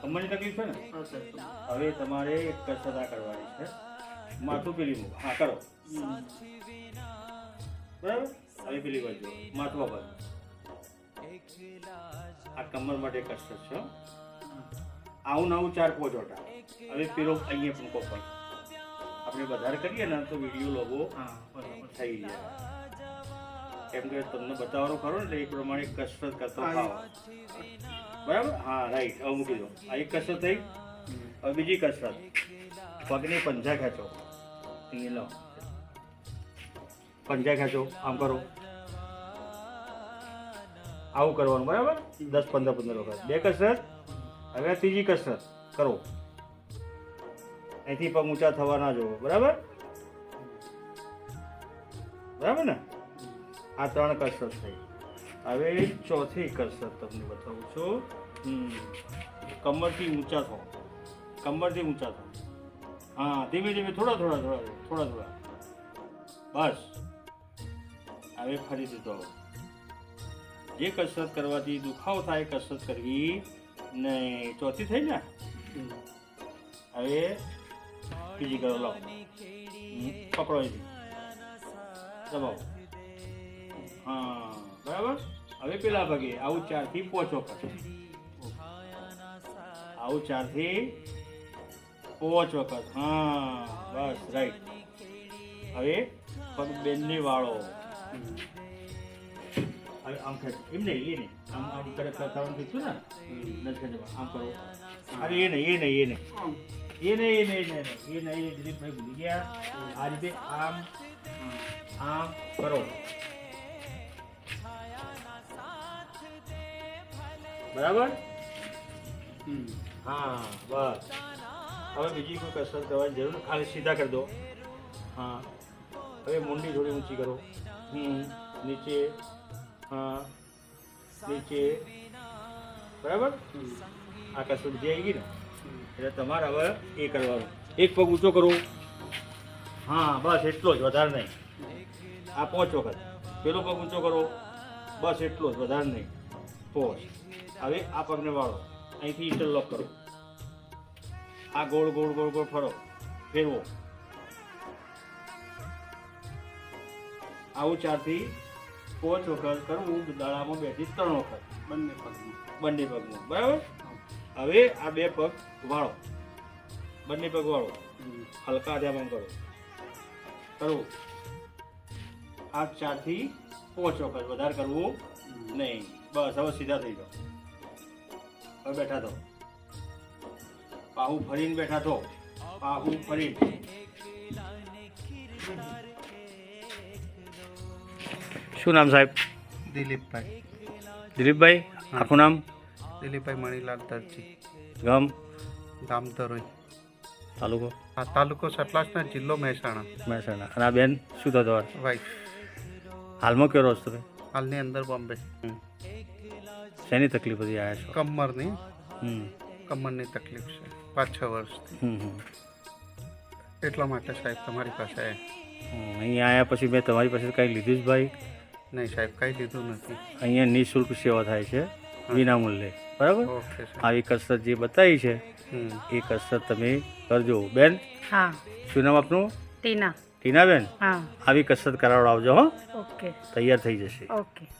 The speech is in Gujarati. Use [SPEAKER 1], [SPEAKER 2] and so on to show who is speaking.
[SPEAKER 1] કમરની તકલીફ છે ને હવે તમારે એક કસરત આ કરવાની છે. માથું પેલી હા કરો. બરાબર? હવે પેલી બાજુ માથું પર આ કમર માટે કસરત છે. આવું ને આવું ચાર પોચ ઓટા હવે પેલો અહીંયા પણ. કોપર આપણે વધારે કરીએ ને તો વીડિયો લોગો થઈ જાય. કેમ કે તમને બતાવવાનું ખરો ને એ પ્રમાણે કસરત કરતો ખાવ બરાબર? હા રાઈટ હવે મૂકી દો. આ એક કસરત થઈ. હવે બીજી કસરત. પગની પંજા ખેંચો. અહીંયા લો. પંજા ખેંચો. આમ કરો. આવું કરવાનું, બરાબર? દસ પંદર પંદર વખત. બે કસરત. હવે ત્રીજી કસરત. કરો. અહીંથી પગ ઊંચા થવા ના બરાબર? બરાબર ને? આ ત્રણ કસરત થઈ. હવે ચોથી કસરત તમને બતાવું છું. કમરથી ઊંચા થો. કમરથી ઊંચા થો. હા, ધીમે ધીમે, થોડા થોડા થોડા થોડા થોડા. બસ. હવે ફરી દીધો જે કસરત કરવાથી દુખાવો થાય, કસરત કરવી નહીં ચોથી થઈ ને? હવે બીજી કરો લો પકડો દબાવો. હા. બરાબર હવે પેલા ભાગે આવું ચારથી પોચો વખત આવું ચારથી પોચ વખત હા બસ રાઈટ હવે પગ બેનની વાળો હવે આમ ખેંચ એમ નહીં એ નહીં આમ આમ કરે કરવાનું કીધું ને નથી ખેંચવા આમ કરો અરે એ નહીં એ નહીં એ નહીં એ નહીં એ નહીં એ નહીં એ દિલીપભાઈ ભૂલી ગયા આ રીતે આમ આમ કરો બરાબર. હા બસ. હવે બીજી કોઈ કસરત કરવાની જરૂર ખાલી સીધા કરી દો. હા. હવે મુંડી થોડી ઊંચી કરો. હમ. નીચે. હા. નીચે. બરાબર? આ કસરત જે આવી ગઈ ને? એટલે તમારે હવે એ કરવાનું. એક પગ ઊંચો કરો. હા બસ એટલો જ વધારે નહીં. આ પાંચ વખત. પેલો પગ ઊંચો કરો. બસ એટલો જ વધારે નહીં. પોચ હવે આ પગને વાળો. અહીંથી ઇન્ટરલોક કરો. આ ગોળ ગોળ ગોળ ગોળ ફરો. ફેરવો. આવું ચારથી પાંચ વખત કરવું દાડામાં બેથી ત્રણ વખત.
[SPEAKER 2] બંને પગમાં.
[SPEAKER 1] બંને પગમાં. બરાબર? હવે આ બે પગ વાળો. બંને પગ વાળો. હલકા ધ્યાન કરો. કરવું આ ચારથી પાંચ વખત વધારે કરવું નહીં. બસ હવે સીધા થઈ જાઓ. હવે બેઠા તો. પાહુ ફરીને બેઠા તો. પાહુ ફરીને. શું નામ સાહેબ?
[SPEAKER 2] દિલીપભાઈ.
[SPEAKER 1] દિલીપભાઈ આખું નામ?
[SPEAKER 2] દિલીપભાઈ મણીલાલ દરજી.
[SPEAKER 1] ગામ?
[SPEAKER 2] ગામ તરોઈ
[SPEAKER 1] તાલુકો?
[SPEAKER 2] આ તાલુકો સતલાસના જિલ્લો મહેસાણા.
[SPEAKER 1] મહેસાણા. અને આ બેન શું થતો
[SPEAKER 2] વાઈફ
[SPEAKER 1] હાલમાં કયો રહો છો? તમે
[SPEAKER 2] હાલની અંદર બોમ્બે.
[SPEAKER 1] શેની તકલીફ હતી આવ્યા છો
[SPEAKER 2] કમરની.
[SPEAKER 1] હમ.
[SPEAKER 2] કમરની તકલીફ છે. પાંચ છ વર્ષથી.
[SPEAKER 1] હમ હમ.
[SPEAKER 2] એટલા માટે સાહેબ તમારી પાસે.
[SPEAKER 1] અહીંયા આવ્યા પછી મેં તમારી પાસે કંઈ લીધું જ ભાઈ?
[SPEAKER 2] નહીં સાહેબ કાંઈ લીધું નથી.
[SPEAKER 1] અહીંયા નિઃશુલ્ક સેવા થાય છે વિનામૂલ્યે. બરાબર? આવી કસરત જે બતાવી છે. એ કસરત તમે કરજો. બેન?
[SPEAKER 3] હા.
[SPEAKER 1] શું નામ આપનું?
[SPEAKER 3] ટીના.
[SPEAKER 1] ટીના
[SPEAKER 3] બેન?
[SPEAKER 1] આવી કસરત કરાવડાવજો હો.
[SPEAKER 3] ઓકે.
[SPEAKER 1] તૈયાર થઈ જશે.
[SPEAKER 3] ઓકે.